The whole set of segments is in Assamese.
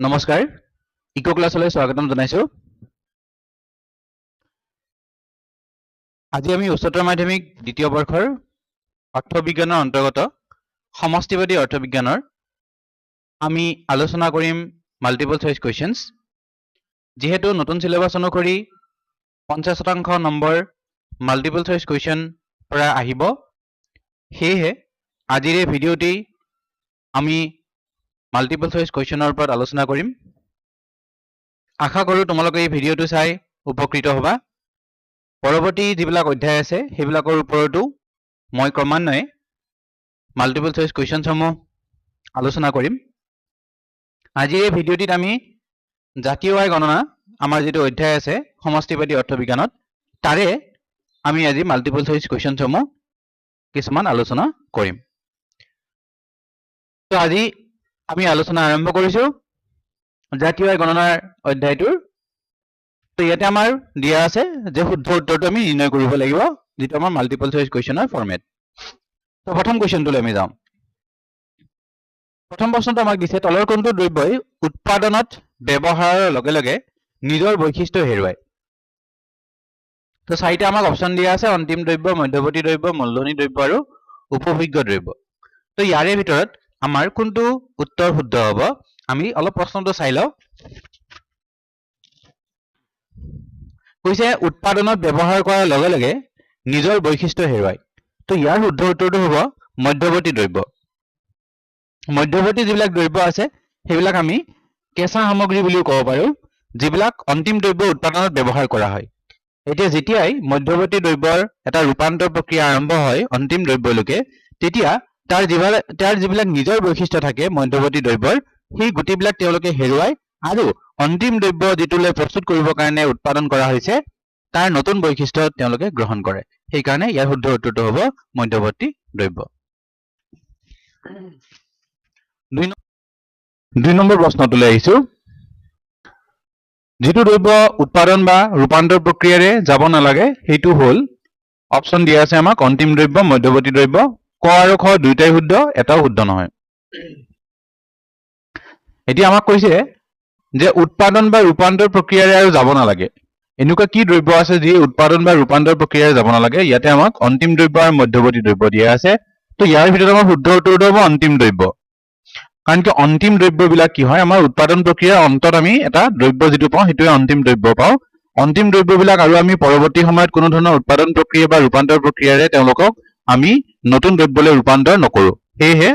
নমস্কাৰ ইক' ক্লাছলৈ স্বাগতম জনাইছোঁ। আজি আমি উচ্চতৰ মাধ্যমিক দ্বিতীয় বৰ্ষৰ অৰ্থবিজ্ঞানৰ অন্তৰ্গত সমষ্টিবাদী অৰ্থবিজ্ঞানৰ আমি আলোচনা কৰিম মাল্টিপল চইচ কুৱেশ্যনছ যিহেতু নতুন চিলেবাছ অনুসৰি পঞ্চাছ শতাংশ নম্বৰ মাল্টিপল চইচ কুৱেশ্যন পৰা আহিব। সেয়েহে আজিৰ এই ভিডিঅ'টি আমি মাল্টিপল চইচ কুৱেশ্যনৰ ওপৰত আলোচনা কৰিম। আশা কৰোঁ তোমালোকে এই ভিডিঅ'টো চাই উপকৃত হ'বা। পৰৱৰ্তী যিবিলাক অধ্যায় আছে সেইবিলাকৰ ওপৰতো মই ক্ৰমান্বয়ে মাল্টিপল চইচ কুৱেশ্যনসমূহ আলোচনা কৰিম। আজিৰ এই ভিডিঅ'টিত আমি জাতীয় আয় গণনা আমাৰ যিটো অধ্যায় আছে সমষ্টিবাদী অৰ্থবিজ্ঞানত তাৰে আমি আজি মাল্টিপল চইচ কুৱেশ্যনসমূহ কিছুমান আলোচনা কৰিম। আজি আমি আলোচনা আৰম্ভ কৰিছো জাতীয় আয় গণনাৰ অধ্যায়টোৰ। তো ইয়াতে আমাৰ দিয়া আছে যে শুদ্ধ উত্তৰটো আমি নিৰ্ণয় কৰিব লাগিব যিটো আমাৰ মাল্টিপল চইচ কুৱেশ্যনৰ ফৰ্মেট তো প্ৰথম কুৱেশ্যনটোলৈ আমি যাওঁ। প্ৰথম প্ৰশ্নটো আমাক দিছে তলৰ কোনটো দ্ৰব্যই উৎপাদনত ব্যৱহাৰৰ লগে লগে নিজৰ বৈশিষ্ট্য হেৰুৱায়? তো চাৰিটা আমাক অপশ্যন দিয়া আছে অন্তিম দ্ৰব্য মধ্যৱৰ্তী দ্ৰব্য মূলধনী দ্ৰব্য আৰু উপভোগ্য দ্ৰব্য। তো ইয়াৰে ভিতৰত আমাৰ কোনটো উত্তৰ শুদ্ধ হ'ব? আমি অলপ প্ৰশ্নটো চাই লওঁ। কৈছে উৎপাদনত ব্যৱহাৰ কৰাৰ লগে লগে নিজৰ বৈশিষ্ট্য হেৰুৱায় তো ইয়াৰ শুদ্ধ উত্তৰটো হ'ব মধ্যৱৰ্তী দ্ৰব্য। মধ্যৱৰ্তী যিবিলাক দ্ৰব্য আছে সেইবিলাক আমি কেঁচা সামগ্ৰী বুলিও ক'ব পাৰোঁ যিবিলাক অন্তিম দ্ৰব্য উৎপাদনত ব্যৱহাৰ কৰা হয়। এতিয়া যেতিয়াই মধ্যৱৰ্তী দ্ৰব্যৰ এটা ৰূপান্তৰ প্ৰক্ৰিয়া আৰম্ভ হয় অন্তিম দ্ৰব্যলৈকে তেতিয়া তাৰ যিবিলাক তাৰ যিবিলাক নিজৰ বৈশিষ্ট্য থাকে মধ্যৱৰ্তী দ্ৰব্যৰ সেই গুটিবিলাক তেওঁলোকে হেৰুৱায় আৰু অন্তিম দ্ৰব্য যিটোলৈ প্ৰস্তুত কৰিবৰ কাৰণে উৎপাদন কৰা হৈছে তাৰ নতুন বৈশিষ্ট্য তেওঁলোকে গ্ৰহণ কৰে। সেইকাৰণে ইয়াৰ শুদ্ধ উত্তৰটো হ'ব মধ্যৱৰ্তী দ্ৰব্য। দুই ন- দুই নম্বৰ প্ৰশ্নটোলৈ আহিছো। যিটো দ্ৰব্য উৎপাদন বা ৰূপান্তৰ প্ৰক্ৰিয়াৰে যাব নালাগে সেইটো হ'ল অপশ্যন দিয়া আছে আমাক অন্তিম দ্ৰব্য মধ্যৱৰ্তী দ্ৰব্য ক আৰু খ দুয়োটাই শুদ্ধ এটাও শুদ্ধ নহয়। এতিয়া আমাক কৈছে যে উৎপাদন বা ৰূপান্তৰ প্ৰক্ৰিয়াৰে আৰু যাব নালাগে। এনেকুৱা কি দ্ৰব্য আছে যি উৎপাদন বা ৰূপান্তৰ প্ৰক্ৰিয়াৰে যাব নালাগে? ইয়াতে আমাক অন্তিম দ্ৰব্য আৰু মধ্যৱৰ্তী দ্ৰব্য দিয়া আছে। তো ইয়াৰ ভিতৰত আমাৰ শুদ্ধ উত্তৰটো হ'ব অন্তিম দ্ৰব্য। কাৰণ কি অন্তিম দ্ৰব্যবিলাক কি হয়? আমাৰ উৎপাদন প্ৰক্ৰিয়াৰ অন্তত আমি এটা দ্ৰব্য যিটো পাওঁ সেইটোৱে অন্তিম দ্ৰব্য পাওঁ। অন্তিম দ্ৰব্যবিলাক আৰু আমি পৰৱৰ্তী সময়ত কোনো ধৰণৰ উৎপাদন প্ৰক্ৰিয়া বা ৰূপান্তৰ প্ৰক্ৰিয়াৰে তেওঁলোকক আমি নতুন দ্ৰব্যলৈ ৰূপান্তৰ নকৰো। সেয়েহে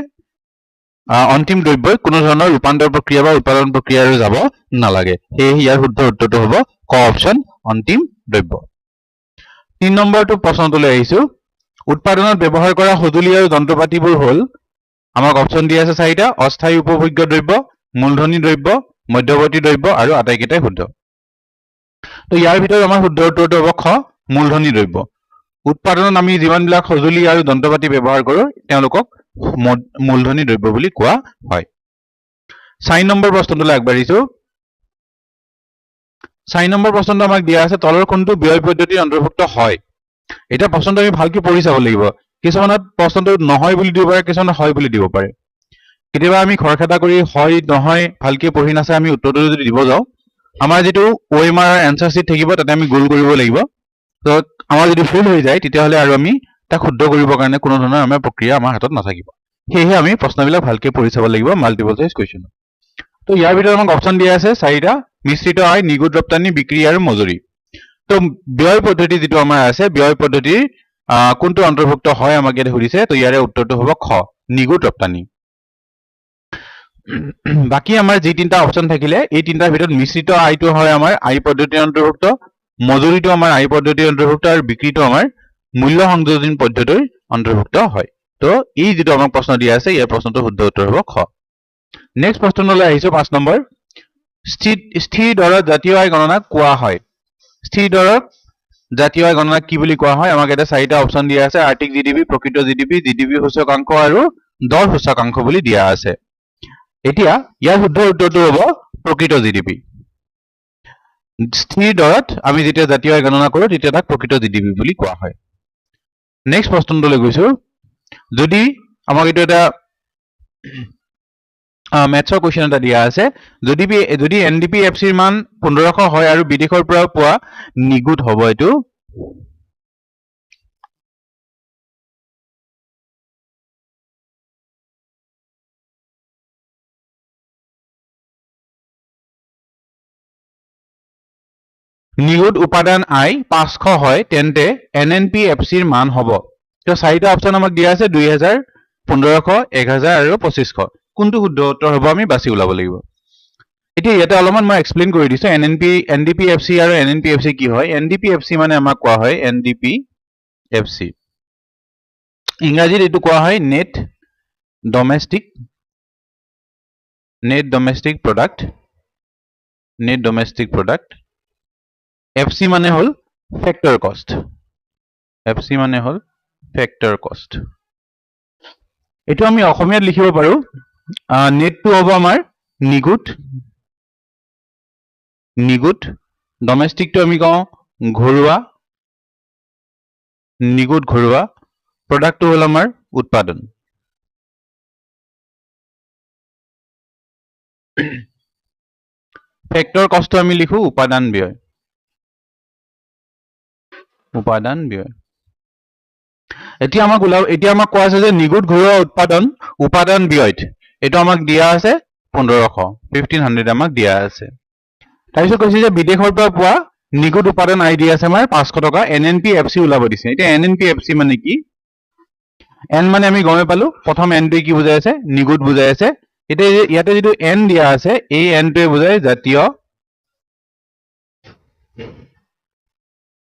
অন্তিম দ্ৰব্যই কোনো ধৰণৰ ৰূপান্তৰ প্ৰক্ৰিয়া বা উৎপাদন প্ৰক্ৰিয়াৰে যাব নালাগে। সেয়েহে ইয়াৰ শুদ্ধ উত্তৰটো হ'ব ক অপশ্যন অন্তিম দ্ৰব্য। তিন নম্বৰটো প্ৰশ্নটোলৈ আহিছো। উৎপাদনত ব্যৱহাৰ কৰা সঁজুলি আৰু যন্ত্ৰপাতিবোৰ হ'ল আমাক অপশ্যন দিয়া আছে চাৰিটা অস্থায়ী উপভোগ্য দ্ৰব্য মূলধনী দ্ৰব্য মধ্যৱৰ্তী দ্ৰব্য আৰু আটাইকেইটাই শুদ্ধ। তো ইয়াৰ ভিতৰত আমাৰ শুদ্ধ উত্তৰটো হ'ব খ মূলধনী দ্ৰব্য। উৎপাদনত আমি যিমানবিলাক সঁজুলি আৰু যন্ত্ৰপাতি ব্যৱহাৰ কৰোঁ তেওঁলোকক মূলধনী দ্ৰব্য বুলি কোৱা হয়। চাৰি নম্বৰ প্ৰশ্নটোলৈ আগবাঢ়িছো। চাৰি নম্বৰ প্ৰশ্নটো আমাক দিয়া আছে তলৰ কোনটো ব্যয় পদ্ধতিৰ অন্তৰ্ভুক্ত হয়। এতিয়া প্ৰশ্নটো আমি ভালকে পঢ়ি চাব লাগিব। কিছুমানত প্ৰশ্নটো নহয় বুলি দিব পাৰে কিছুমানত হয় বুলি দিব পাৰে। কেতিয়াবা আমি খৰখেদা কৰি হয় নহয় ভালকে পঢ়ি নাচাই আমি উত্তৰটো যদি দিব যাওঁ আমাৰ যিটো আৰ এনচাৰ চিট থাকিব তাতে আমি গোল কৰিব লাগিব। তো, আমাৰ যদি ভুল হৈ যায় তেতিয়াহ'লে আৰু আমি তাক শুদ্ধ কৰিবৰ কাৰণে কোনো ধৰণৰ আমাৰ প্ৰক্ৰিয়া আমাৰ হাতত নাথাকিব। সেয়েহে আমি প্ৰশ্নবিলাক ভালকে পঢ়ি চাব লাগিব মাল্টিপল চইচ কুৱেশ্যন তো। ইয়াৰ ভিতৰত আমাক অপশ্যন দিয়া আছে চাৰিটা, মিশ্ৰিত আয় নিগুদ ৰপ্তানি, বিক্ৰী আৰু মজুৰি। তো, ব্যয় পদ্ধতি যিটো আমাৰ আছে, ব্যয় পদ্ধতিৰ কোনটো অন্তৰ্ভুক্ত হয় আমাক ইয়াতে সুধিছে, তো, ইয়াৰে উত্তৰটো হ'ব খ নিগুদ ৰপ্তানি। বাকী আমাৰ যি তিনিটা অপশ্যন থাকিলে, এই তিনিটাৰ ভিতৰত মিশ্ৰিত আয়টো হয় আমাৰ আয় পদ্ধতিৰ অন্তৰ্ভুক্ত মজুৰিটো আমাৰ আয় পদ্ধতিৰ অন্তৰ্ভুক্ত আৰু বিক্ৰীটো আমাৰ মূল্য সংযোজন পদ্ধতিৰ অন্তৰ্ভুক্ত হয়। তো এই যিটো আমাক প্ৰশ্ন দিয়া আছে ইয়াৰ প্ৰশ্নটো শুদ্ধ উত্তৰ হ'ব খ। নেক্সট প্ৰশ্নলৈ আহিছো পাঁচ নম্বৰ। স্থিৰ স্থিৰ দৰত জাতীয় আয় গণনাক কোৱা হয়। স্থিৰ দৰত জাতীয় আয় গণনাক কি বুলি কোৱা হয়? আমাক এটা চাৰিটা অপশ্যন দিয়া আছে আৰ্থিক জিডিপি প্ৰকৃত জিডিপি জিডিপি সূচকাংক আৰু দৰ সূচকাংক বুলি দিয়া আছে। এতিয়া ইয়াৰ শুদ্ধ উত্তৰটো হ'ব প্ৰকৃত জিডিপি স্থিৰ দৰত আমি যেতিয়া জাতীয় আয় গণনা কৰো তেতিয়া তাক প্ৰকৃত জিডিপি বুলি কোৱা হয়। নেক্সট প্ৰশ্নটোলৈ গৈছো। যদি আমাক এইটো এটা মেথছৰ কুৱেশ্যন এটা দিয়া আছে যদি যদি এন ডি পি এফ চিৰ মান পোন্ধৰশ হয় আৰু বিদেশৰ পৰা পোৱা নিগুট হ'ব এইটো। নিগুট উপাদান আই পাঁচশ হয় তেন্তে এন এন পি এফ চিৰ মান হ'ব। তো চাৰিটা অপশ্যন আমাক দিয়া আছে দুই হাজাৰ পোন্ধৰশ এক হাজাৰ আৰু পঁচিছশ। কোনটো শুদ্ধ উত্তৰ হ'ব আমি বাছি ওলাব লাগিব। এতিয়া ইয়াতে অলপমান মই এক্সপ্লেইন কৰি দিছো N N P N D P F C আৰু N N P F C কি হয়। N D P F C মানে আমাক কোৱা হয় N D P F C. ইংৰাজীত এইটো কোৱা হয় net domestic net domestic product net domestic product F C মানে হ'ল ফেক্টৰ কষ্ট এফ চি মানে হ'ল ফেক্টৰ কষ্ট এইটো আমি অসমীয়াত লিখিব পাৰো। নেটটো হ'ব আমাৰ নিগুট নিগুট ডমেষ্টিকটো আমি কওঁ ঘৰুৱা নিগুট ঘৰুৱা প্ৰডাক্টটো হ'ল আমাৰ উৎপাদন। ফেক্টৰ কষ্টটো আমি লিখো উপাদান ব্যয়। উপাদান ব্যয় এতিয়া আমাক ওলাব এতিয়া আমাক কোৱা আছে যে নিগুট ঘৰুৱা উৎপাদন উপাদান ব্যয়ত এইটো আমাক দিয়া আছে পোন্ধৰশ ফিফটিন হাণ্ড্ৰেড আমাক দিয়া আছে। তাৰপিছত কৈছে যে বিদেশৰ পৰা পোৱা নিগুট উপাদান আই দি আছে আমাৰ পাঁচশ টকা N N P F C ওলাব দিছে। এতিয়া N N P F C মানে কি? এন মানে আমি গমেই পালো প্ৰথম এনটোৱে কি বুজাই আছে? নিগুট বুজাই আছে। এতিয়া ইয়াতে যিটো এন দিয়া আছে এই এনটোৱে বুজাই জাতীয়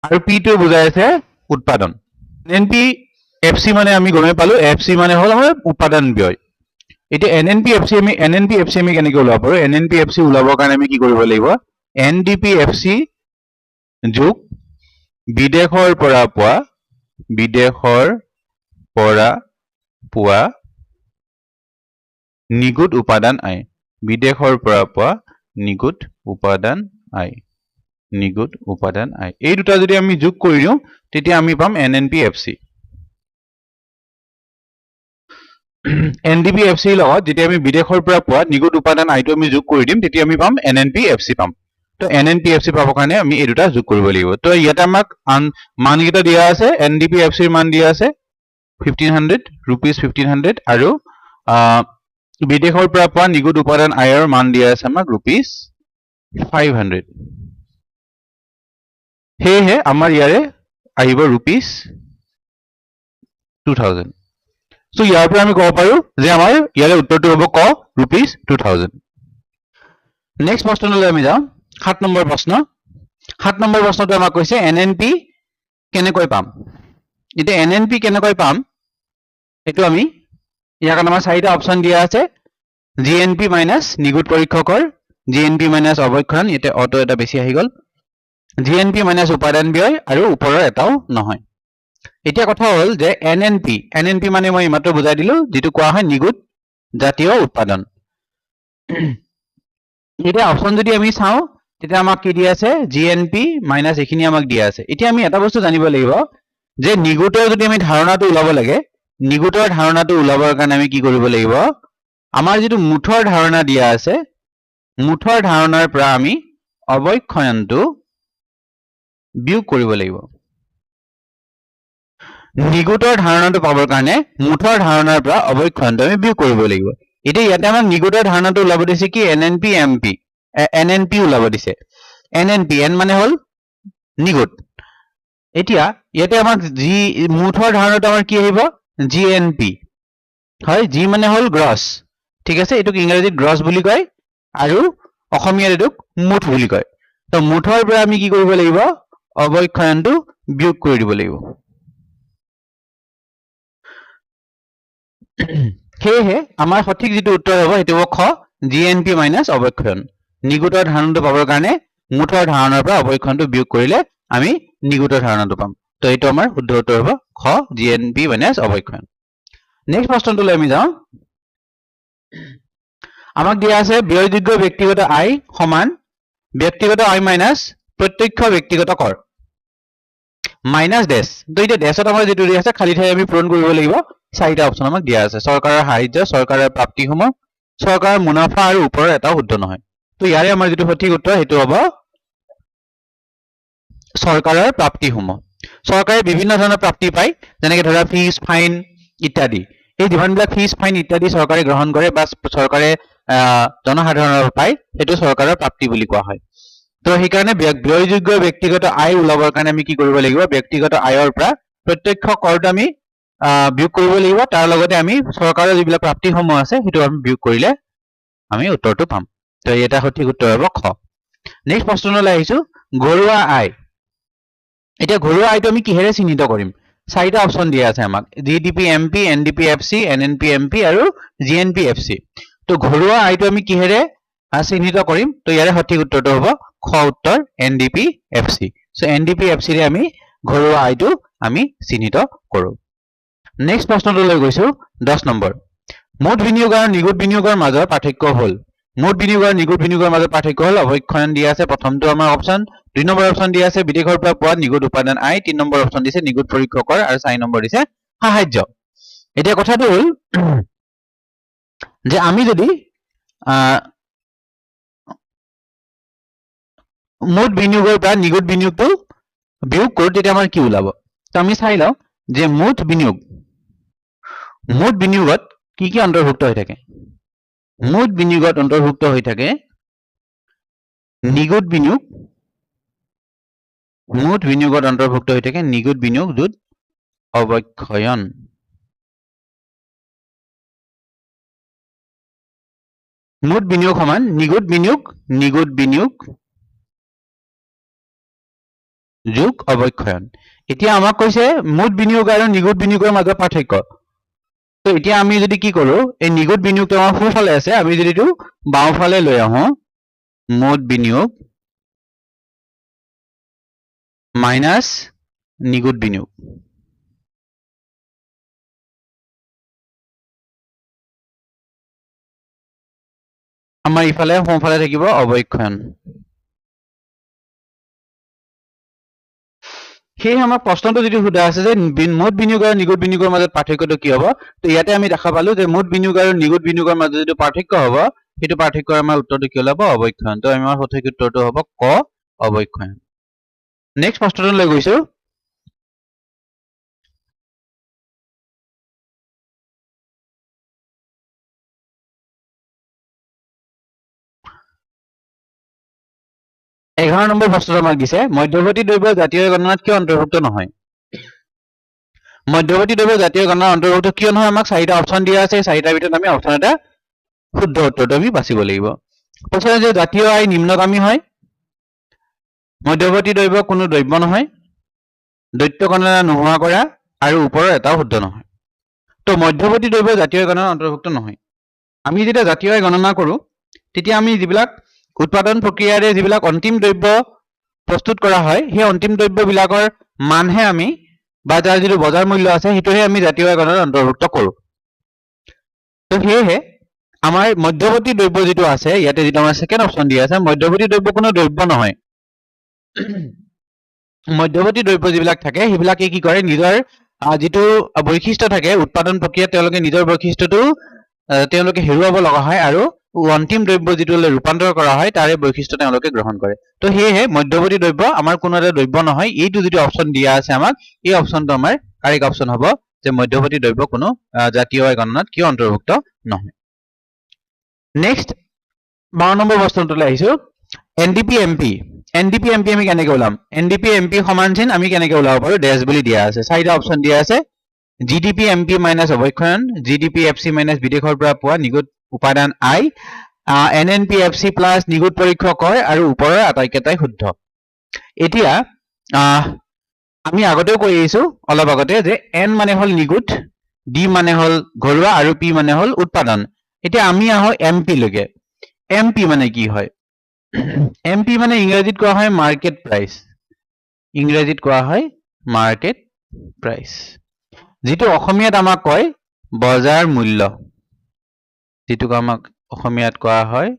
আৰু পিটোৱে বুজাই আছে উৎপাদন। এন পি এফ চি মানে আমি গমেই পালো এফ চি মানে হ'ল আমাৰ উৎপাদন ব্যয়। এতিয়া N N P F C আমি N N P F C আমি কেনেকৈ ওলাব পাৰো? N N P F C ওলাবৰ কাৰণে আমি কি কৰিব লাগিব? N D P F C যোগ বিদেশৰ পৰা পোৱা বিদেশৰ পৰা পোৱা নিগুট উপাদান আই। বিদেশৰ পৰা পোৱা নিগুট উপাদান আই। নিগুট উপাদান আই। এই দুটা যদি আমি যোগ কৰি দিওঁ তেতিয়া আমি পাম N N P F C. N D P F চিৰ লগত যেতিয়া আমি বিদেশৰ পৰা পোৱা নিগুট উপাদান আইটো আমি যোগ কৰি দিম তেতিয়া আমি পাম N N P F C পাম। তো N N P F C পাবৰ কাৰণে আমি এই দুটা যোগ কৰিব লাগিব। তো ইয়াতে আমাক মানকেইটা দিয়া আছে এন ডি পি এফ চিৰ মান দিয়া আছে fifteen hundred rupees fifteen hundred আৰু বিদেশৰ পৰা পোৱা নিগুট উপাদান আয়ৰ মান দিয়া আছে আমাক ৰুপিজ ফাইভ হাণ্ড্ৰেড সেয়েহে আমাৰ ইয়াৰে আহিব ৰুপিজ টু থাউজেণ্ড চ' ইয়াৰ পৰা আমি ক'ব পাৰো যে আমাৰ ইয়াৰে উত্তৰটো হ'ব ক ৰুপিজ টু থাউজেণ্ড নেক্সট প্ৰশ্নলৈ আমি যাওঁ। সাত নম্বৰ প্ৰশ্ন। সাত নম্বৰ প্ৰশ্নটো আমাক কৈছে এন এন পি কেনেকৈ পাম? এতিয়া এন এন পি কেনেকৈ পাম, সেইটো আমি ইয়াৰ কাৰণে আমাৰ চাৰিটা অপশ্যন দিয়া আছে। জি এন পি মাইনাছ নিগুট পৰীক্ষকৰ জি এন পি মাইনাছ অৱক্ষণ, ইয়াতে অটো এটা বেছি আহি গ'ল। জি এন পি মাইনাছ উপাদান ব্যয় আৰু ওপৰৰ এটাও নহয়। এতিয়া কথা হ'ল যে N N P N N P মানে মই এইমাত্ৰ বুজাই দিলো যিটো কোৱা হয় নিগুট জাতীয় উৎপাদন। এতিয়া অপশ্যন যদি আমি চাওঁ তেতিয়া আমাক কি দিয়া আছে? জি এন পি মাইনাছ এইখিনি আমাক দিয়া আছে। এতিয়া আমি এটা বস্তু জানিব লাগিব যে নিগুটৰ যদি আমি ধাৰণাটো ওলাব লাগে নিগুটৰ ধাৰণাটো ওলাবৰ কাৰণে আমি কি কৰিব লাগিব? আমাৰ যিটো মুঠৰ ধাৰণা দিয়া আছে মুঠৰ ধাৰণাৰ পৰা আমি অৱক্ষয়নটো বিয়োগ কৰিব লাগিব। নিগুটৰ ধাৰণাটো পাবৰ কাৰণে মুঠৰ ধাৰণাৰ পৰা অৱক্ষয়নটো আমি বিয়োগ কৰিব লাগিব। এতিয়া ইয়াতে আমাক নিগুটৰ ধাৰণাটো ওলাব দিছে কি? N N P, M P. N N P ওলাব দিছে। এন এন পি, এন মানে হ'ল নিগুট। এতিয়া ইয়াতে আমাক যি মুঠৰ ধাৰণাটো আমাৰ কি আহিব? G N P. হয়, জি মানে হ'ল গ্ৰছ। ঠিক আছে, এইটোক ইংৰাজীত গ্ৰছ বুলি কয় আৰু অসমীয়াত এইটোক মুঠ বুলি কয়। তো মুঠৰ পৰা আমি কি কৰিব লাগিব? অৱক্ষয়নটো বিয়োগ কৰি দিব লাগিব। সেয়েহে আমাৰ সঠিক যিটো উত্তৰ হ'ব, সেইটো হ'ব খ জি এন পি মাইনাছ অৱক্ষয়ন নিগুটৰ ধাৰণাটো পাবৰ কাৰণে মুঠৰ ধাৰণাৰ পৰা অৱক্ষয়নটো বিয়োগ কৰিলে আমি নিগুটৰ ধাৰণাটো পাম। তো এইটো আমাৰ শুদ্ধ উত্তৰ হ'ব, খ জি এন পি মাইনাছ অৱক্ষয়ন নেক্সট প্ৰশ্নটোলৈ আমি যাওঁ। আমাক দিয়া আছে ব্যয়যোগ্য ব্যক্তিগত আয় সমান ব্যক্তিগত আয় মাইনাছ প্ৰত্যক্ষ ব্যক্তিগত কৰ। মাইনাছ ডেছ তো এতিয়া ডেছত আমাৰ যিটো দিয়া আছে খালী ঠাই আমি পূৰণ কৰিব লাগিব। চাৰিটা অপশ্যন আমাক দিয়া আছে। চৰকাৰৰ সাহায্য চৰকাৰৰ প্ৰাপ্তিসমূহ চৰকাৰৰ মুনাফা আৰু ওপৰৰ এটাও শুদ্ধ নহয়। তো ইয়াৰে আমাৰ যিটো সঠিক উত্তৰ সেইটো হ'ব চৰকাৰৰ প্ৰাপ্তিসমূহ। চৰকাৰে বিভিন্ন ধৰণৰ প্ৰাপ্তি পায় যেনেকে ধৰা ফিজ ফাইন ইত্যাদি। এই যিমানবিলাক ফিজ ফাইন ইত্যাদি চৰকাৰে গ্ৰহণ কৰে বা চৰকাৰে জনসাধাৰণৰ পায় সেইটো চৰকাৰৰ প্ৰাপ্তি বুলি কোৱা হয়। তো সেইকাৰণে ব্য- ব্যয়যোগ্য ব্যক্তিগত আয় ওলাবৰ কাৰণে আমি কি কৰিব লাগিব? ব্যক্তিগত আয়ৰ পৰা প্ৰত্যক্ষ কৰটো আমি বিয়োগ কৰিব লাগিব। তাৰ লগতে আমি চৰকাৰৰ যিবিলাক প্ৰাপ্তিসমূহ আছে সেইটো আমি বিয়োগ কৰিলে আমি উত্তৰটো পাম। তো এটা সঠিক উত্তৰ হ'ব খ। নেক্সট প্ৰশ্নলৈ আহিছো। ঘৰুৱা আয়। এতিয়া ঘৰুৱা আয়টো আমি কিহেৰে চিহ্নিত কৰিম? চাৰিটা অপশ্যন দিয়া আছে আমাক। G D P M P N D P F C N N P M P আৰু G N P F C তো ঘৰুৱা আয়টো আমি কিহেৰে চিহ্নিত কৰিম তো ইয়াৰে সঠিক উত্তৰটো হ'ব খ উত্তৰ N D P F C. চ' এন ডি পি এফ চিৰে আমি ঘৰুৱা আয়টো আমি চিহ্নিত কৰোঁ। নেক্সট প্ৰশ্নটোলৈ গৈছো দহ নম্বৰ। মুঠ বিনিয়োগ আৰু নিগুট বিনিয়োগৰ মাজৰ পাৰ্থক্য হ'ল। মুঠ বিনিয়োগ আৰু নিগুট বিনিয়োগৰ মাজত পাৰ্থক্য হ'ল অভক্ষণ দিয়া আছে প্ৰথমটো আমাৰ অপশ্যন দুই নম্বৰ অপশ্যন দিয়া আছে বিদেশৰ পৰা পোৱা নিগুট উপাদান আই তিনি নম্বৰ অপশ্যন দিছে নিগুট পৰীক্ষকৰ আৰু চাৰি নম্বৰ দিছে সাহায্য। এতিয়া কথাটো হ'ল যে আমি যদি মুঠ বিনিয়োগৰ পৰা নিগুট বিনিয়োগটো বিয়োগ কৰো তেতিয়া আমাৰ কি ওলাব? তো আমি চাই লওঁ যে মুঠ বিনিয়োগ মুঠ বিনিয়োগত কি কি অন্তৰ্ভুক্ত হৈ থাকে? মুঠ বিনিয়োগত অন্তৰ্ভুক্ত হৈ থাকে নিগুট বিনিয়োগ মুঠ বিনিয়োগত অন্তৰ্ভুক্ত হৈ থাকে নিগুট বিনিয়োগ য'ত অৱক্ষয়ন। মুঠ বিনিয়োগ সমান নিগুট বিনিয়োগ নিগুট বিনিয়োগ যোগ অৱক্ষয়ন। এতিয়া আমাক কৈছে মুঠ বিনিয়োগ আৰু নিগুট বিনিয়োগৰ মাজত পাৰ্থক্য। তো এতিয়া আমি যদি কি কৰো এই নিগুট বিনিয়োগটো আমাৰ সোঁফালে আছে আমি যদি এইটো বাওঁফালে লৈ আহো মুঠ বিনিয়োগ মাইনাছ নিগুট বিনিয়োগ। আমাৰ ইফালে সোঁফালে থাকিব অৱক্ষয়ন। সেয়ে আমাৰ প্ৰশ্নটো যিটো সোধা আছে যে মুঠ বিনিয়োগ আৰু নিগুট বিনিয়োগৰ মাজত পাৰ্থক্যটো কি হ'ব তো ইয়াতে আমি দেখা পালো যে মুঠ বিনিয়োগ আৰু নিগুট বিনিয়োগৰ মাজত যিটো পাৰ্থক্য হ'ব সেইটো পাৰ্থক্যৰ আমাৰ উত্তৰটো কি ওলাব অৱক্ষয়ন তো আমাৰ সঠিক উত্তৰটো হ'ব ক অৱক্ষয়ন নেক্সট প্ৰশ্নটোলৈ গৈছো। এঘাৰ নম্বৰ প্ৰশ্নটো আমাক দিছে, মধ্যৱৰ্তী দ্ৰব্য জাতীয় গণনাত কিয় অন্তৰ্ভুক্ত নহয়? মধ্যৱৰ্তী দ্ৰব্য জাতীয় গণনাত অন্তৰ্ভুক্ত কিয় নহয়? আমাক চাৰিটা অপশ্যন দিয়া আছে চাৰিটাৰ ভিতৰত আমি অপশ্যন এটা শুদ্ধ উত্তৰটো আমি বাচিব লাগিব। প্ৰথমে যে জাতীয় আয় নিম্নগামী হয়? মধ্যৱৰ্তী দ্ৰব্য কোনো দ্ৰব্য নহয়, দৈত্য গণনা নোহোৱা কৰা, আৰু ওপৰৰ এটাও শুদ্ধ নহয়। তো মধ্যৱৰ্তী দ্ৰব্য জাতীয় আয় গণনাত অন্তৰ্ভুক্ত নহয়। আমি যেতিয়া জাতীয় আয় গণনা কৰোঁ, তেতিয়া আমি যিবিলাক উৎপাদন প্ৰক্ৰিয়াৰে যিবিলাক অন্তিম দ্ৰব্য প্ৰস্তুত কৰা হয় সেই অন্তিম দ্ৰব্যবিলাকৰ মানহে আমি বা তাৰ যিটো বজাৰ মূল্য আছে সেইটোহে আমি জাতীয় আয় গণনাত অন্তৰ্ভুক্ত কৰোঁ। তো সেয়েহে আমাৰ মধ্যৱৰ্তী দ্ৰব্য যিটো আছে ইয়াতে যিটো আমাৰ ছেকেণ্ড অপশ্যন দিয়া আছে মধ্যৱৰ্তী দ্ৰব্য কোনো দ্ৰব্য নহয়। মধ্যৱৰ্তী দ্ৰব্য যিবিলাক থাকে সেইবিলাকে কি কৰে নিজৰ যিটো বৈশিষ্ট্য থাকে উৎপাদন প্ৰক্ৰিয়াত তেওঁলোকে নিজৰ বৈশিষ্ট্যটো তেওঁলোকে হেৰুৱাব লগা হয় আৰু অন্তিম দ্ৰব্য যিটোলৈ ৰূপান্তৰ কৰা হয়, তাৰে বৈশিষ্ট্য তেওঁলোকে গ্ৰহণ কৰে। তো সেয়েহে মধ্যৱৰ্তী দ্ৰব্য আমাৰ কোনো এটা দ্ৰব্য নহয়, এইটো যিটো অপশ্যন দিয়া আছে আমাক, এই অপশ্যনটো আমাৰ কাৰেক্ট অপশ্যন হ'ব যে মধ্যৱৰ্তী দ্ৰব্য কোনো জাতীয় গণনাত কিয় অন্তৰ্ভুক্ত নহয়। নেক্সট বাৰ নম্বৰ প্ৰশ্নটোলৈ আহিছো। N D P M P N D P M P আমি কেনেকে ওলাম? N D P M P সমান চিন আমি কেনেকে ওলাব পাৰো? ডেছ বুলি দিয়া আছে। চাৰিটা অপশ্যন দিয়া আছে। G D P M P minus অৱক্ষয়ন G F C minus বিদেশৰ পৰা পোৱা নিগুট উপাদান I N N P F C plus নিগুট পৰীক্ষক হয় আৰু ওপৰৰ আটাইকেইটাই শুদ্ধ। এতিয়া আমি আগতেও কৈ আহিছো অলপ আগতে যে এন মানে হ'ল নিগুট ডি মানে হ'ল ঘৰুৱা আৰু পি মানে হ'ল উৎপাদন। এতিয়া আমি আহো এম পি লৈকে। এম পি মানে কি হয়? এম পি মানে ইংৰাজীত কোৱা হয় মাৰ্কেট প্ৰাইচ ইংৰাজীত কোৱা হয় মাৰ্কেট প্ৰাইচ যিটো অসমীয়াত আমাক কয় বজাৰ মূল্য। যিটোক আমাক অসমীয়াত কোৱা হয়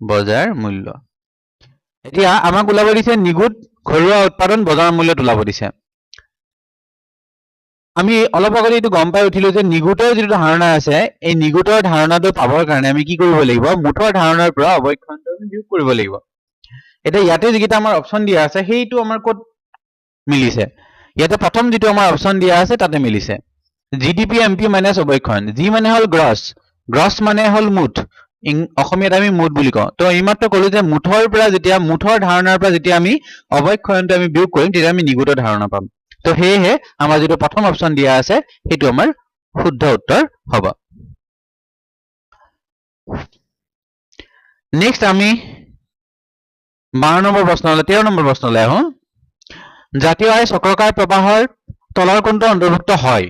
বজাৰ মূল্য। এতিয়া আমাক ওলাব দিছে নিগুট ঘৰুৱা উৎপাদন বজাৰ মূল্যত ওলাব দিছে। আমি অলপ আগতে এইটো গম পাই উঠিলো যে নিগুতৰ যিটো ধাৰণা আছে এই নিগুতৰ ধাৰণাটো পাবৰ কাৰণে আমি কি কৰিব লাগিব? মুঠৰ ধাৰণাৰ পৰা অৱক্ষয়টো আমি বিয়োগ কৰিব লাগিব। এতিয়া ইয়াতে যিকেইটা আমাৰ অপশ্যন দিয়া আছে সেইটো আমাৰ ক'ত মিলিছে? ইয়াতে প্ৰথম যিটো আমাৰ অপশ্যন দিয়া আছে তাতে মিলিছে। জিডিপি এম পি মাইনাছ অৱক্ষয়ন জি মানে হ'ল গ্ৰছ গ্ৰছ মানে হ'ল মুঠ। অসমীয়াত আমি মুঠ বুলি কওঁ। তো এইমাত্ৰ ক'লো যে মুঠৰ পৰা যেতিয়া মুঠৰ ধাৰণাৰ পৰা যেতিয়া আমি অৱক্ষয়নটো আমি বিয়োগ কৰিম তেতিয়া আমি নিগুতৰ ধাৰণা পাম। তো সেয়েহে আমাৰ যিটো প্ৰথম অপশ্যন দিয়া আছে সেইটো আমাৰ শুদ্ধ উত্তৰ হ'ব। নেক্সট আমি বাৰ নম্বৰ প্ৰশ্নলৈ তেৰ নম্বৰ প্ৰশ্নলৈ আহো। জাতীয় আয় চক্ৰকাৰ প্ৰবাহৰ তলৰ কোনটো অন্তৰ্ভুক্ত হয়।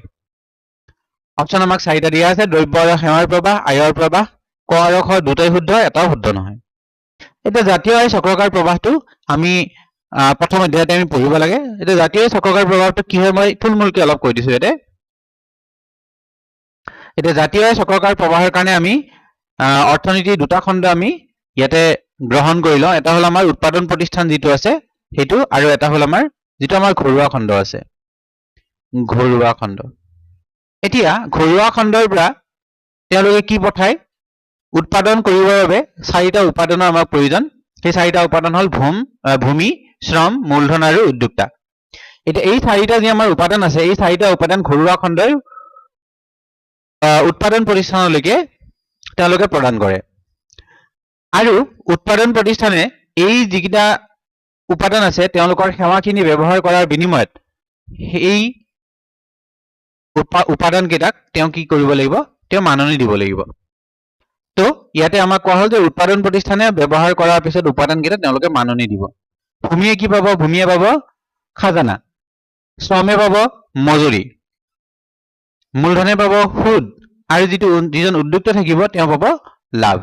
অপশ্যন আমাক চাৰিটা দিয়া আছে দ্ৰব্য আৰু সেৱাৰ প্ৰবাহ আয়ৰ প্ৰবাহ ক আৰু খ দুটাই শুদ্ধ এটাও শুদ্ধ নহয়। এতিয়া জাতীয় আয় চক্ৰকাৰ প্ৰবাহটো আমি প্ৰথম অধ্যায়তে আমি পঢ়িব লাগে। এতিয়া জাতীয় চক্ৰকাৰ প্ৰবাহটো কি হয় মই থুলমূলকৈ অলপ কৈ দিছো ইয়াতে। এতিয়া জাতীয় চক্ৰকাৰ প্ৰবাহৰ কাৰণে আমি আহ, অৰ্থনীতিৰ দুটা খণ্ড আমি ইয়াতে গ্ৰহণ কৰি লওঁ। এটা হ'ল আমাৰ উৎপাদন প্ৰতিষ্ঠান যিটো আছে সেইটো আৰু এটা হ'ল আমাৰ যিটো আমাৰ ঘৰুৱা খণ্ড আছে। ঘৰুৱা খণ্ড। এতিয়া ঘৰুৱা খণ্ডৰ পৰা তেওঁলোকে কি পঠায়? উৎপাদন কৰিবৰ বাবে চাৰিটা উপাদানৰ আমাক প্ৰয়োজন। সেই চাৰিটা উপাদান হ'ল ভূম ভূমি শ্ৰম মূলধন আৰু উদ্যোক্তা। এতিয়া এই চাৰিটা যি আমাৰ উপাদান আছে এই চাৰিটা উপাদান ঘৰুৱা খণ্ডই আহ, উৎপাদন প্ৰতিষ্ঠানলৈকে তেওঁলোকে প্ৰদান কৰে। আৰু উৎপাদন প্ৰতিষ্ঠানে এই যিকেইটা উপাদান আছে তেওঁলোকৰ সেৱাখিনি ব্যৱহাৰ কৰাৰ বিনিময়ত উপা- উপাদানকেইটাক তেওঁ কি কৰিব লাগিব? তেওঁ মাননি দিব লাগিব। তো ইয়াতে আমাক কোৱা হ'ল যে উৎপাদন প্ৰতিষ্ঠানে ব্যৱহাৰ কৰাৰ পিছত উপাদানকেইটা তেওঁলোকে মাননি দিব। ভূমিয়ে কি পাব? ভূমিয়ে পাব খাজানা। শ্ৰমে পাব মজুৰি। মূলধনে পাব সুদ। আৰু যিটো যিজন উদ্যোক্তা থাকিব তেওঁ পাব লাভ।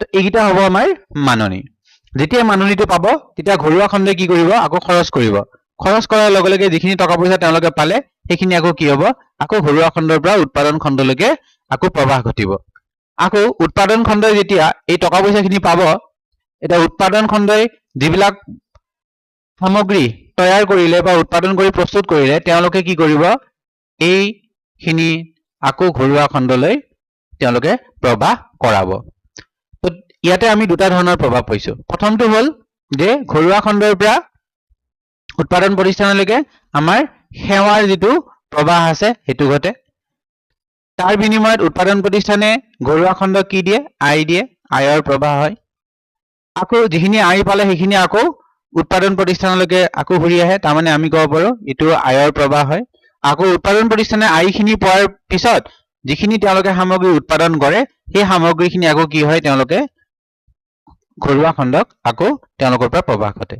তো এইকেইটা হ'ব আমাৰ মাননি। যেতিয়া মাননিটো পাব তেতিয়া ঘৰুৱা খণ্ডই কি কৰিব? আকৌ খৰচ কৰিব। খৰচ কৰাৰ লগে লগে যিখিনি টকা পইচা তেওঁলোকে পালে সেইখিনি আকৌ কি হ'ব? আকৌ ঘৰুৱা খণ্ডৰ পৰা উৎপাদন খণ্ডলৈকে আকৌ প্ৰৱাহ ঘটিব। আকৌ উৎপাদন খণ্ডই যেতিয়া এই টকা পইচাখিনি পাব এতিয়া উৎপাদন খণ্ডই যিবিলাক সামগ্ৰী তৈয়াৰ কৰিলে বা উৎপাদন কৰি প্ৰস্তুত কৰিলে তেওঁলোকে কি কৰিব? এইখিনি আকৌ ঘৰুৱা খণ্ডলৈ তেওঁলোকে প্ৰৱাহ কৰাব। ইয়াতে আমি দুটা ধৰণৰ প্ৰভাৱ পাইছো প্ৰথমটো হ'ল যে ঘৰুৱা খণ্ডৰ পৰা উৎপাদন প্ৰতিষ্ঠানলৈকে আমাৰ সেৱাৰ যিটো প্ৰৱাহ আছে সেইটো ঘটে। তাৰ বিনিময়ত উৎপাদন প্ৰতিষ্ঠানে ঘৰুৱা খণ্ডক কি দিয়ে? আয় দিয়ে। আয়ৰ প্ৰৱাহ হয়। আকৌ যিখিনি আয় পালে সেইখিনি আকৌ উৎপাদন প্ৰতিষ্ঠানলৈকে আকৌ ঘূৰি আহে। তাৰমানে আমি ক'ব পাৰো এইটো আয়ৰ প্ৰৱাহ হয়। আকৌ উৎপাদন প্ৰতিষ্ঠানে আয়খিনি পোৱাৰ পিছত যিখিনি তেওঁলোকে সামগ্ৰী উৎপাদন কৰে সেই সামগ্ৰীখিনি আকৌ কি হয়? তেওঁলোকে ঘৰুৱা খণ্ডক আকৌ তেওঁলোকৰ পৰা প্ৰৱাহ ঘটে।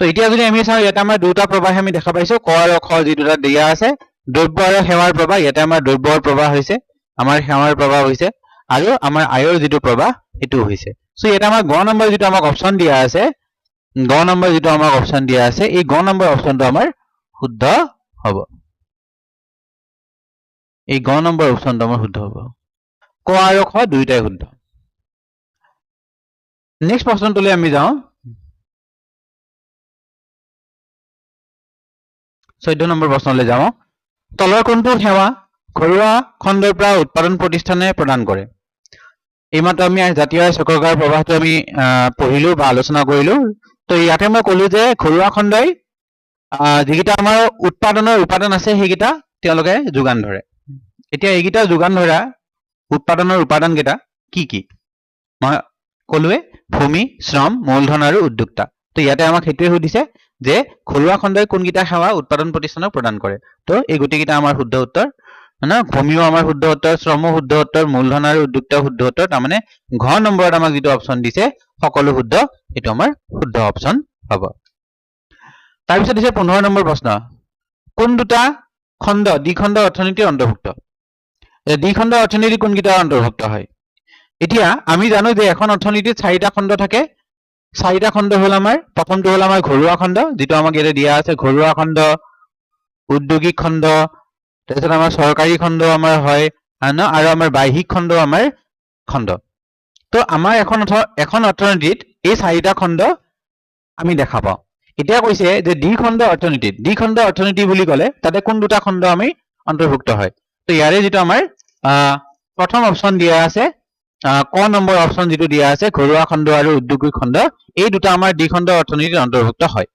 তো এতিয়া যদি আমি চাওঁ ইয়াতে আমাৰ দুটা প্ৰৱাহ আমি দেখা পাইছো ক আৰু খ যি দুটা দিয়া আছে দ্ৰব্য আৰু সেৱাৰ প্ৰৱাহ ইয়াতে আমাৰ দ্ৰব্যৰ প্ৰৱাহ হৈছে আমাৰ সেৱাৰ প্ৰৱাহ হৈছে আৰু আমাৰ আয়ৰ যিটো প্ৰৱাহ সেইটো হৈছে। চ' ইয়াতে আমাৰ গ নম্বৰ যিটো আমাক অপশ্যন দিয়া আছে গ নম্বৰ যিটো আমাক অপশ্যন দিয়া আছে এই গ নম্বৰ অপশ্যনটো আমাৰ শুদ্ধ হ'ব। এই গ নম্বৰ অপশ্যনটো আমাৰ শুদ্ধ হ'ব। ক আৰু খ দুয়োটাই শুদ্ধ। নেক্সট প্ৰশ্নটোলৈ আমি যাওঁ। চৈধ্য নম্বৰ প্ৰশ্নলৈ যাওঁ। তলৰ কোনটো সেৱা ঘৰুৱা খণ্ডৰ পৰা উৎপাদন প্ৰতিষ্ঠানে প্ৰদান কৰে। এইমাত্ৰ আমি জাতীয় আয় চক্ৰকাৰ প্ৰৱাহটো আমি পঢ়িলো বা আলোচনা কৰিলো। তো ইয়াতে মই কলো যে ঘৰুৱা খণ্ডই যিকেইটা আমাৰ উৎপাদনৰ উপাদান আছে সেইকেইটা তেওঁলোকে যোগান ধৰে। এতিয়া এইকেইটা যোগান ধৰা উৎপাদনৰ উপাদানকেইটা কি কি? মই কলোৱে ভূমি শ্ৰম মূলধন আৰু উদ্যোক্তা। তো ইয়াতে আমাক সেইটোৱে সুধিছে যে ঘৰুৱা খণ্ডই কোনকেইটা সেৱা উৎপাদন প্ৰতিষ্ঠানক প্ৰদান কৰে। তো এই গোটেইকেইটা আমাৰ শুদ্ধ উত্তৰ। ন ভূমিও আমাৰ শুদ্ধ উত্তৰ শ্ৰমো শুদ্ধ উত্তৰ মূলধন আৰু উদ্যোক্তাও শুদ্ধ উত্তৰ। তাৰমানে ঘ নম্বৰত আমাক যিটো অপশ্যন দিছে সকলো শুদ্ধ এইটো আমাৰ শুদ্ধ অপশ্যন হ'ব। তাৰপিছত দিছে পোন্ধৰ নম্বৰ প্ৰশ্ন। কোন দুটা খণ্ড দ্বিখণ্ড অৰ্থনীতিৰ অন্তৰ্ভুক্ত? দ্বিখণ্ড অৰ্থনীতি কোনকেইটা অন্তৰ্ভুক্ত হয়? এতিয়া আমি জানো যে এখন অৰ্থনীতিত চাৰিটা খণ্ড থাকে। চাৰিটা খণ্ড হ'ল আমাৰ। প্ৰথমটো হ'ল আমাৰ ঘৰুৱা খণ্ড যিটো আমাক ইয়াতে দিয়া আছে ঘৰুৱা খণ্ড উদ্যোগিক খণ্ড তাৰপিছত আমাৰ চৰকাৰী খণ্ড আমাৰ হয় ন? আৰু আমাৰ বাহ্যিক খণ্ড আমাৰ খণ্ড। তো আমাৰ এখন এখন অৰ্থনীতিত এই চাৰিটা খণ্ড আমি দেখা পাওঁ। এতিয়া কৈছে যে দ্বিখণ্ড অৰ্থনীতিত দ্বিখণ্ড অৰ্থনীতি বুলি ক'লে তাতে কোন দুটা খণ্ড আমি অন্তৰ্ভুক্ত হয়? তো ইয়াৰে যিটো আমাৰ প্ৰথম অপশ্যন দিয়া আছে ক নম্বৰ অপশ্যন যিটো দিয়া আছে ঘৰুৱা খণ্ড আৰু উদ্যোগিক খণ্ড এই দুটা আমাৰ দ্বিখণ্ড অৰ্থনীতিত অন্তৰ্ভুক্ত হয়।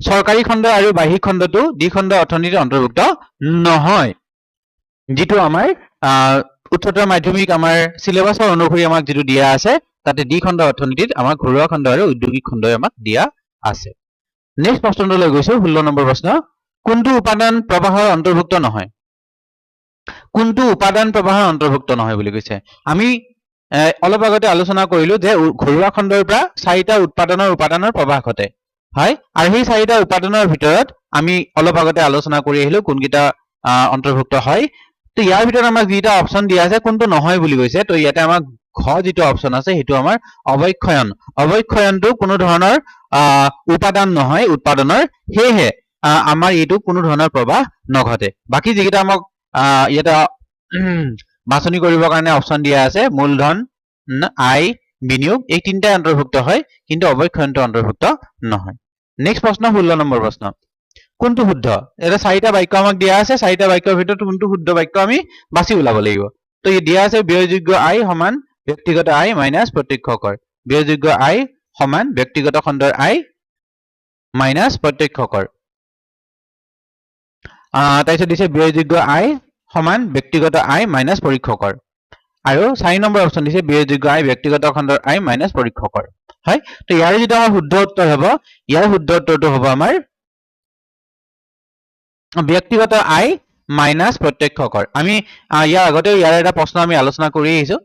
চৰকাৰী খণ্ড আৰু বাহ্যিক খণ্ডটো দ্বিখণ্ড অৰ্থনীতিত অন্তৰ্ভুক্ত নহয়। যিটো আমাৰ উচ্চতৰ মাধ্যমিক আমাৰ চিলেবাছৰ অনুসৰি আমাক যিটো দিয়া আছে তাতে দ্বিখণ্ড অৰ্থনীতিত আমাৰ ঘৰুৱা খণ্ড আৰু উদ্যোগিক খণ্ডই আমাক দিয়া আছে। নেক্সট প্ৰশ্নটোলৈ গৈছো ষোল্ল নম্বৰ প্ৰশ্ন। কোনটো উপাদান প্ৰবাহৰ অন্তৰ্ভুক্ত নহয়? কোনটো উপাদান প্ৰবাহৰ অন্তৰ্ভুক্ত নহয় বুলি কৈছে? আমি অলপ আগতে আলোচনা কৰিলো যে ঘৰুৱা খণ্ডৰ পৰা চাৰিটা উৎপাদনৰ উপাদানৰ প্ৰবাহ ঘটে হয়? আৰু সেই চাৰিটা উপাদানৰ ভিতৰত আমি অলপ আগতে আলোচনা কৰি আহিলো কোনকেইটা অন্তৰ্ভুক্ত হয়। তো ইয়াৰ ভিতৰত আমাক যিটা অপশ্যন দিয়া আছে কোনটো নহয় বুলি কৈছে তো ইয়াতে আমাক ঘ যিটো অপশ্যন আছে সেইটো আমাৰ অৱক্ষয়ন। অৱক্ষয়নটো কোনো ধৰণৰ উপাদান নহয় উৎপাদনৰ। সেয়েহে আমাৰ এইটো কোনো ধৰণৰ প্ৰবাহ নঘটে। বাকী যিকেইটা আমাক ইয়াতে বাছনি কৰিবৰ কাৰণে অপশ্যন দিয়া আছে মূলধন আয় বিনিয়োগ এই তিনিটাই অন্তৰ্ভুক্ত হয় কিন্তু অৱক্ষয়নটো অন্তৰ্ভুক্ত নহয়। নেক্সট প্ৰশ্ন ষোল্ল নম্বৰ প্ৰশ্ন। কোনটো শুদ্ধ? এটা চাৰিটা বাক্য আমাক দিয়া আছে চাৰিটা বাক্যৰ ভিতৰত কোনটো শুদ্ধ বাক্য আমি বাছি ওলাব লাগিব। তো ই দিয়া আছে ব্যয়যোগ্য আয় সমান ব্যক্তিগত আয় মাইনাছ প্ৰত্যক্ষ কৰ ব্যয়যোগ্য আয় সমান ব্যক্তিগত খণ্ডৰ আয় মাইনাছ প্ৰত্যক্ষ কৰ তাৰপিছত দিছে ব্যয়যোগ্য আয় সমান ব্যক্তিগত আয় মাইনাছ পৰীক্ষ কৰ আৰু চাৰি নম্বৰ অপশ্যন দিছে ব্যয়যোগ্য আয় ব্যক্তিগত খণ্ডৰ আয় মাইনাছ পৰীক্ষ কৰ হয়? তো ইয়াৰে যিটো আমাৰ শুদ্ধ উত্তৰ হ'ব ইয়াৰ শুদ্ধ উত্তৰটো হ'ব আমাৰ ব্যক্তিগত আয় মাইনাছ প্ৰত্যক্ষ কৰ আমি ইয়াৰ আগতেও ইয়াৰ এটা প্ৰশ্ন আমি আলোচনা কৰি আহিছো।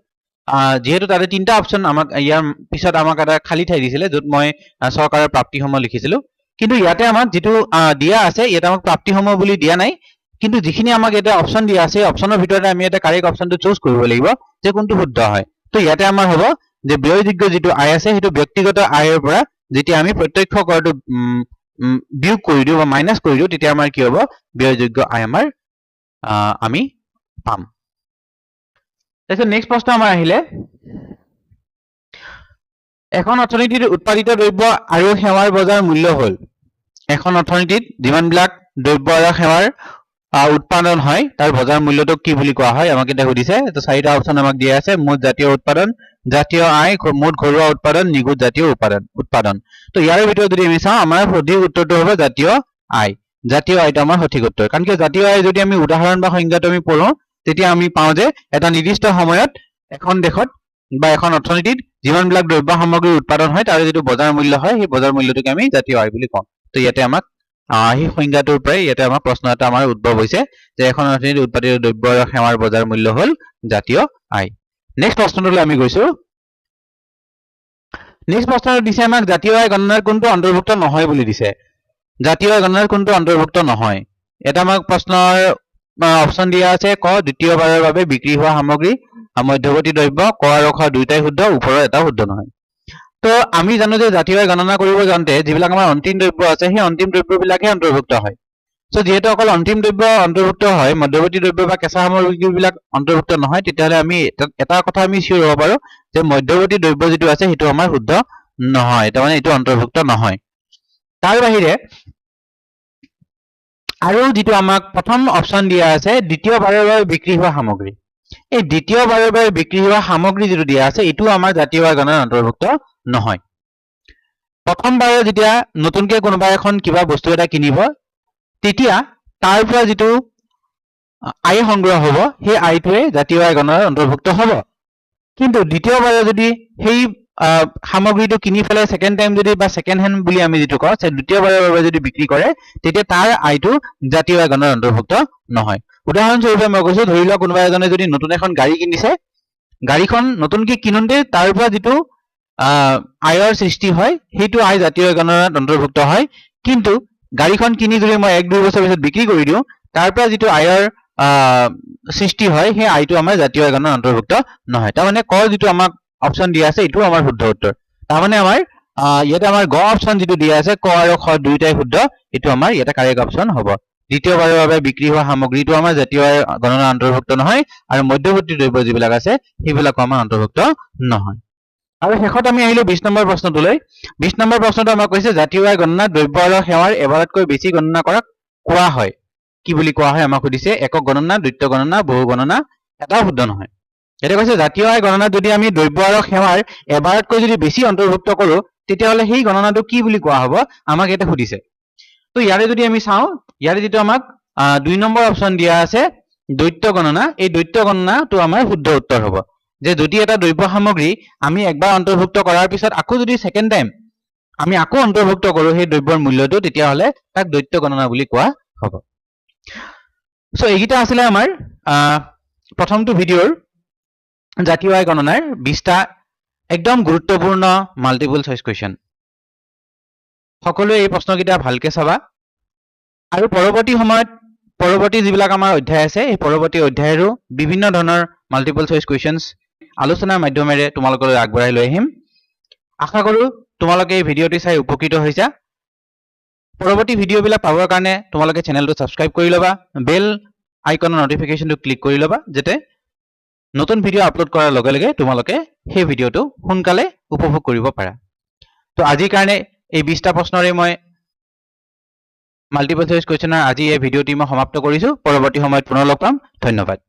আহ, যিহেতু তাতে তিনিটা অপশ্যন আমাক ইয়াৰ পিছত আমাক এটা খালী ঠাই দিছিলে য'ত মই চৰকাৰৰ প্ৰাপ্তিসমূহ লিখিছিলো। কিন্তু ইয়াতে আমাক যিটো দিয়া আছে ইয়াতে আমাক প্ৰাপ্তিসমূহ বুলি দিয়া নাই। কিন্তু যিখিনি আমাক এটা অপশ্যন দিয়া আছে অপশ্যনৰ ভিতৰতে আমি এটা কাৰেক্ট অপশ্যনটো চুজ কৰিব লাগিব যে কোনটো শুদ্ধ হয়। তো ইয়াতে আমাৰ হ'ব যে ব্যয়যোগ্য যিটো আয় আছে সেইটো ব্যক্তিগত আয়ৰ পৰা যেতিয়া আমি প্ৰত্যক্ষ কৰটো বিয়োগ কৰি দিওঁ বা মাইনাছ কৰি দিওঁ তেতিয়া আমাৰ কি হ'ব? ব্যয়যোগ্য আয় আমাৰ আমি পাম। তাৰপিছত নেক্সট প্ৰশ্ন আমাৰ আহিলে। এখন অৰ্থনীতিত উৎপাদিত দ্ৰব্য আৰু সেৱাৰ বজাৰ মূল্য হ'ল। এখন অৰ্থনীতিত যিমানবিলাক দ্ৰব্য আৰু সেৱাৰ উৎপাদন হয়, তাৰ বজাৰ মূল্যটোক কি বুলি কোৱা হয়, আমাক এতিয়া সুধিছে। তো চাৰিটা অপশ্যন আমাক দিয়া আছে, মুঠ জাতীয় উৎপাদন, জাতীয় আয় মুঠ ঘৰুৱা উৎপাদন, নিখুঁত জাতীয় উৎপাদন উৎপাদন। তো ইয়াৰ ভিতৰত যদি আমি চাওঁ, আমাৰ সঠিক উত্তৰটো হ'ব জাতীয় আয়, জাতীয় আয়টো আমাৰ সঠিক উত্তৰ। কাৰণ কি জাতীয় আয় যদি আমি উদাহৰণ বা সংজ্ঞাটো আমি পঢ়ো, তেতিয়া আমি পাওঁ যে এটা নিৰ্দিষ্ট সময়ত এখন দেশত বা এখন অৰ্থনীতিত যিমানবিলাক দ্ৰব্য সামগ্ৰীৰ উৎপাদন হয়, তাৰে যিটো বজাৰ মূল্য হয়, সেই বজাৰ মূল্যটোকে আমি জাতীয় আয় বুলি কওঁ। তো ইয়াতে আমাক সেই সংজ্ঞাটোৰ পৰাই ইয়াতে আমাৰ প্ৰশ্ন এটা আমাৰ উদ্ভৱ হৈছে যে এখন অৰ্থনীতিত উৎপাদিত দ্ৰব্য আৰু সেৱাৰ বজাৰ মূল্য হ'ল জাতীয় আয়। নেক্সট প্ৰশ্নটোলৈ আমি গৈছো। নেক্সট প্ৰশ্নটো দিছে আমাক জাতীয় আয় গণনাৰ কোনটো অন্তৰ্ভুক্ত নহয় বুলি দিছে। জাতীয় আয় গণনাৰ কোনটো অন্তৰ্ভুক্ত নহয়? এটা আমাক প্ৰশ্নৰ অপশ্যন দিয়া আছে ক দ্বিতীয়বাৰৰ বাবে বিক্ৰী হোৱা সামগ্ৰী মধ্যৱৰ্তী দ্ৰব্য ক আৰু খ দুয়োটাই শুদ্ধ ওপৰৰ এটা শুদ্ধ নহয়। তো আমি জানো যে জাতীয় গণনা কৰিব যাওঁতে যিবিলাক আমাৰ অন্তিম দ্ৰব্য আছে সেই অন্তিম দ্ৰব্যবিলাকহে অন্তৰ্ভুক্ত হয়। চ' যিহেতু অকল অন্তিম দ্ৰব্য অন্তৰ্ভুক্ত হয় মধ্যৱৰ্তী দ্ৰব্য বা কেঁচা সামগ্ৰীবিলাক অন্তৰ্ভুক্ত নহয় তেতিয়াহ'লে আমি এটা- কথা আমি চিয়ৰ হ'ব পাৰো যে মধ্যৱৰ্তী দ্ৰব্য যিটো আছে সেইটো আমাৰ শুদ্ধ নহয় তাৰমানে এইটো অন্তৰ্ভুক্ত নহয়। তাৰ বাহিৰে আৰু যিটো আমাক প্ৰথম অপশ্যন দিয়া আছে দ্বিতীয়বাৰৰ বাবে বিক্ৰী হোৱা সামগ্ৰী। এই দ্বিতীয়বাৰৰ বাবে বিক্ৰী হোৱা সামগ্ৰী যিটো দিয়া আছে এইটো আমাৰ জাতীয় গণনাৰ অন্তৰ্ভুক্ত নহয়। প্ৰথমবাৰে যেতিয়া নতুনকে কোনোবা এখন কিবা বস্তু এটা কিনিব তেতিয়া তাৰ পৰা যিটো আয় সংগ্ৰহ হ'ব সেই আয়টোৱে জাতীয় আয় গণনাৰ অন্তৰ্ভুক্ত হ'ব। কিন্তু দ্বিতীয়বাৰে যদি সেই সামগ্ৰীটো কিনি পেলাই ছেকেণ্ড টাইম যদি বা ছেকেণ্ড হেণ্ড বুলি আমি যিটো কওঁ দ্বিতীয়বাৰৰ বাবে যদি বিক্ৰী কৰে তেতিয়া তাৰ আয়টো জাতীয় আয় গণনাৰ অন্তৰ্ভুক্ত নহয়। উদাহৰণস্বৰূপে মই কৈছো ধৰি লোৱা কোনোবা এজনে যদি নতুন এখন গাড়ী কিনিছে গাড়ীখন নতুনকে কিনোতে তাৰ পৰা যিটো আয়ৰ সৃষ্টি হয় সেইটো আয় জাতীয় গণনাত অন্তৰ্ভুক্ত হয়। কিন্তু গাড়ীখন কিনি যদি মই এক দুই বছৰ পিছত বিক্ৰী কৰি দিওঁ তাৰ পৰা যিটো আয়ৰ সৃষ্টি হয় সেই আয়টো আমাৰ জাতীয় গণনাত অন্তৰ্ভুক্ত নহয়। তাৰমানে কৰ যিটো আমাক অপশ্যন দিয়া আছে এইটোও আমাৰ শুদ্ধ উত্তৰ। তাৰমানে আমাৰ ইয়াতে আমাৰ গ অপশ্যন যিটো দিয়া আছে ক আৰু খ দুয়োটাই শুদ্ধ এইটো আমাৰ ইয়াতে কাৰেক্ট অপশ্যন হ'ব। দ্বিতীয়বাৰৰ বাবে বিক্ৰী হোৱা সামগ্ৰীটো আমাৰ জাতীয় গণনা অন্তৰ্ভুক্ত নহয় আৰু মধ্যৱৰ্তী দ্ৰব্য যিবিলাক আছে সেইবিলাকো আমাৰ অন্তৰ্ভুক্ত নহয়। আৰু শেষত আমি আহিলো বিশ নম্বৰ প্ৰশ্নটোলৈ। বিশ নম্বৰ প্ৰশ্নটো আমাক কৈছে জাতীয় আয় গণনা দ্ৰব্য আৰু সেৱাৰ এবাৰতকৈ বেছি গণনা কৰাক কোৱা হয়। কি বুলি কোৱা হয় আমাক সুধিছে একক গণনা দ্বৈত গণনা বহু গণনা এটাও শুদ্ধ নহয়। এতিয়া কৈছে জাতীয় আয় গণনাত যদি আমি দ্ৰব্য আৰু সেৱাৰ এবাৰতকৈ যদি বেছি অন্তৰ্ভুক্ত কৰো তেতিয়াহ'লে সেই গণনাটো কি বুলি কোৱা হ'ব? আমাক ইয়াতে সুধিছে। তো ইয়াৰে যদি আমি চাওঁ ইয়াৰে যিটো আমাক দুই নম্বৰ অপশ্যন দিয়া আছে দ্বৈত গণনা এই দ্বৈত গণনাটো আমাৰ শুদ্ধ উত্তৰ হ'ব। যে যদি এটা দ্ৰব্য সামগ্ৰী আমি একবাৰ অন্তৰ্ভুক্ত কৰাৰ পিছত আকৌ যদি ছেকেণ্ড টাইম আমি আকৌ অন্তৰ্ভুক্ত কৰো সেই দ্ৰব্যৰ মূল্যটো তেতিয়াহ'লে তাক দ্বৈত গণনা বুলি কোৱা হ'ব। চ' এইকেইটা আছিলে আমাৰ প্ৰথমটো ভিডিঅ'ৰ জাতীয় আয় গণনাৰ বিশটা একদম গুৰুত্বপূৰ্ণ মাল্টিপল চইচ কুৱেশ্যন সকলোৱে এই প্ৰশ্নকেইটা ভালকে চাবা। আৰু পৰৱৰ্তী সময়ত পৰৱৰ্তী যিবিলাক আমাৰ অধ্যায় আছে সেই পৰৱৰ্তী অধ্যায়ৰো বিভিন্ন ধৰণৰ মাল্টিপল চইচ কুৱেশ্যনছ আলোচনাৰ মাধ্যমেৰে তোমালোকলৈ আগবঢ়াই লৈ আহিম। আশা কৰোঁ তোমালোকে এই ভিডিঅ'টি চাই উপকৃত হৈছা। পৰৱৰ্তী ভিডিঅ'বিলাক পাবৰ কাৰণে তোমালোকে চেনেলটো ছাবস্ক্ৰাইব কৰি ল'বা বেল আইকনৰ নটিফিকেশ্যনটো ক্লিক কৰি ল'বা যাতে নতুন ভিডিঅ' আপলোড কৰাৰ লগে লগে তোমালোকে সেই ভিডিঅ'টো সোনকালে উপভোগ কৰিব পাৰা। তো আজিৰ কাৰণে এই বিশটা প্ৰশ্নৰে মই মাল্টিপল চইচ কুৱেশ্যনৰ আজি এই ভিডিঅ'টি মই সমাপ্ত কৰিছোঁ। পৰৱৰ্তী সময়ত পুনৰ লগ পাম। ধন্যবাদ।